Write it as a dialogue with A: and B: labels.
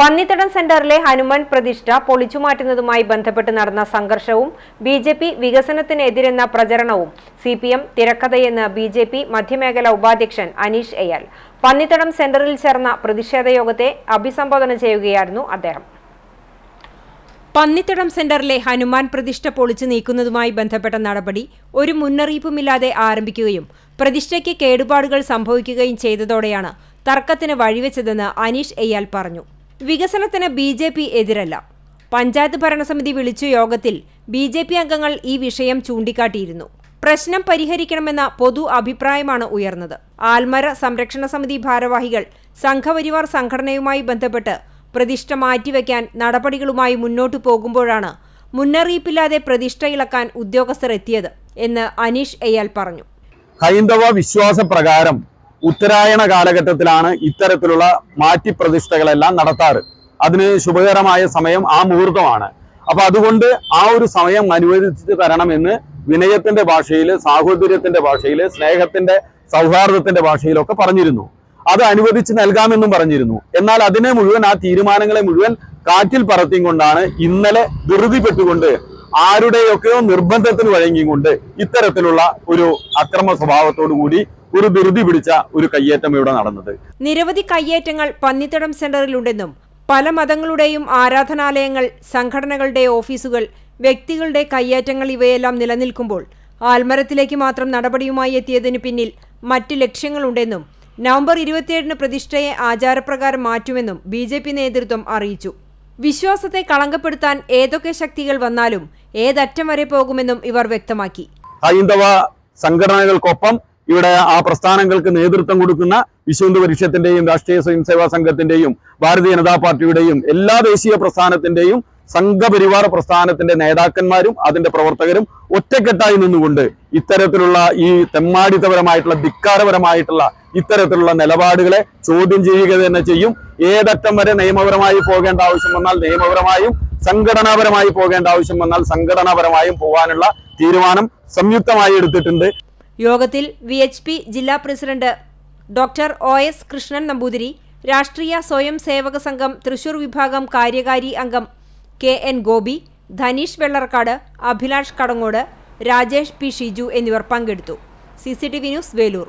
A: പന്നിത്തടം സെന്ററിലെ ഹനുമാൻ പ്രതിഷ്ഠ പൊളിച്ചുമാറ്റുന്നതുമായി ബന്ധപ്പെട്ട് നടന്ന സംഘർഷവും ബി ജെ പി വികസനത്തിനെതിരെന്ന പ്രചരണവും സി പി എം തിരക്കഥയെന്ന് ബി ജെ പി മധ്യമേഖലാ ഉപാധ്യക്ഷൻ അനീഷ് എയാൽ പന്നിത്തടം സെന്ററിൽ ചേർന്ന പ്രതിഷേധ യോഗത്തെ അഭിസംബോധന ചെയ്യുകയായിരുന്നു അദ്ദേഹം പന്നിത്തടം സെന്ററിലെ ഹനുമാൻ പ്രതിഷ്ഠ പൊളിച്ചു നീക്കുന്നതുമായി ബന്ധപ്പെട്ട നടപടി ഒരു മുന്നറിയിപ്പുമില്ലാതെ ആരംഭിക്കുകയും പ്രതിഷ്ഠയ്ക്ക് കേടുപാടുകൾ സംഭവിക്കുകയും ചെയ്തതോടെയാണ് തർക്കത്തിന് വഴിവെച്ചതെന്ന് അനീഷ് എയ്യാൽ പറഞ്ഞു വികസനത്തിന് ബി ജെ പി എതിരല്ല പഞ്ചായത്ത് ഭരണസമിതി വിളിച്ച യോഗത്തിൽ ബി ജെ പി അംഗങ്ങൾ ഈ വിഷയം ചൂണ്ടിക്കാട്ടിയിരുന്നു പ്രശ്നം പരിഹരിക്കണമെന്ന പൊതു അഭിപ്രായമാണ് ഉയർന്നത് ആൽമര സംരക്ഷണ സമിതി ഭാരവാഹികൾ സംഘപരിവാർ സംഘടനയുമായി ബന്ധപ്പെട്ട് പ്രതിഷ്ഠ മാറ്റിവെക്കാൻ നടപടികളുമായി മുന്നോട്ടു പോകുമ്പോഴാണ് മുന്നറിയിപ്പില്ലാതെ പ്രതിഷ്ഠ ഇളക്കാൻ ഉദ്യോഗസ്ഥർ എത്തിയത് എന്ന് അനീഷ് എയാൽ പറഞ്ഞു
B: ഹൈന്ദവ വിശ്വാസപ്രകാരം ഉത്തരായണ കാലഘട്ടത്തിലാണ് ഇത്തരത്തിലുള്ള മാറ്റിപ്രതിഷ്ഠകളെല്ലാം നടത്താറ് അതിന് ശുഭകരമായ സമയം ആ മുഹൂർത്തമാണ് അപ്പൊ അതുകൊണ്ട് ആ ഒരു സമയം അനുവദിച്ചു തരണമെന്ന് വിനയത്തിന്റെ ഭാഷയിൽ സാഹോദര്യത്തിന്റെ ഭാഷയിൽ സ്നേഹത്തിന്റെ സൗഹാർദ്ദത്തിന്റെ ഭാഷയിലൊക്കെ പറഞ്ഞിരുന്നു അത് അനുവദിച്ച് നൽകാമെന്നും പറഞ്ഞിരുന്നു എന്നാൽ അതിനെ മുഴുവൻ ആ തീരുമാനങ്ങളെ മുഴുവൻ കാറ്റിൽ പറത്തിയും കൊണ്ടാണ് ഇന്നലെ ധൃതിപ്പെട്ടുകൊണ്ട് ആരുടെയൊക്കെയോ നിർബന്ധത്തിന് വഴങ്ങിക്കൊണ്ട് ഇത്തരത്തിലുള്ള ഒരു അക്രമ സ്വഭാവത്തോടു കൂടി ഒരു ധൃതി പിടിച്ച ഒരു കയ്യേറ്റം ഇവിടെ നടന്നത്
A: നിരവധി കയ്യേറ്റങ്ങൾ പന്നിത്തടം ഉണ്ടെന്നും പല മതങ്ങളുടെയും ആരാധനാലയങ്ങൾ സംഘടനകളുടെ ഓഫീസുകൾ വ്യക്തികളുടെ കയ്യേറ്റങ്ങൾ ഇവയെല്ലാം നിലനിൽക്കുമ്പോൾ ആൽമരത്തിലേക്ക് മാത്രം നടപടിയുമായി എത്തിയതിനു പിന്നിൽ മറ്റ് ലക്ഷ്യങ്ങളുണ്ടെന്നും നവംബർ ഇരുപത്തിയേഴിന് പ്രതിഷ്ഠയെ ആചാരപ്രകാരം മാറ്റുമെന്നും ബി ജെ പി നേതൃത്വം അറിയിച്ചു വിശ്വാസത്തെ കളങ്കപ്പെടുത്താൻ ഏതൊക്കെ ശക്തികൾ വന്നാലും ഏതറ്റം വരെ പോകുമെന്നും ഇവർ വ്യക്തമാക്കി
B: ഹൈന്ദവ സംഘടനകൾക്കൊപ്പം ഇവിടെ ആ പ്രസ്ഥാനങ്ങൾക്ക് നേതൃത്വം കൊടുക്കുന്ന വിശ്വന്ത് പരിഷത്തിന്റെയും രാഷ്ട്രീയ സ്വയംസേവാ സംഘത്തിന്റെയും ഭാരതീയ ജനതാ പാർട്ടിയുടെയും എല്ലാ ദേശീയ പ്രസ്ഥാനത്തിന്റെയും സംഘപരിവാർ പ്രസ്ഥാനത്തിന്റെ നേതാക്കന്മാരും അതിന്റെ പ്രവർത്തകരും ഒറ്റക്കെട്ടായി നിന്നുകൊണ്ട് ഇത്തരത്തിലുള്ള ഈ തെമ്മാടിത്തപരമായിട്ടുള്ള ധിക്കാരപരമായിട്ടുള്ള ഇത്തരത്തിലുള്ള നിലപാടുകളെ ചോദ്യം ചെയ്യുക തന്നെ ചെയ്യും ഏതറ്റം വരെ നിയമപരമായി പോകേണ്ട ആവശ്യം വന്നാൽ നിയമപരമായും സംഘടനാപരമായി പോകേണ്ട ആവശ്യം വന്നാൽ സംഘടനാപരമായും പോകാനുള്ള തീരുമാനം സംയുക്തമായി എടുത്തിട്ടുണ്ട്
A: യോഗത്തിൽ വി എച്ച് പി ജില്ലാ പ്രസിഡന്റ് doctor O S Krishnan Namboothiri Rashtriya Swayam Sevak Sangham Thrissur വിഭാഗം കാര്യകാരി അംഗം K N Gopi Dhaneesh Vellarkad Abhilash Kadangode Rajesh P Shiju എന്നിവർ പങ്കെടുത്തു C C T V news Velur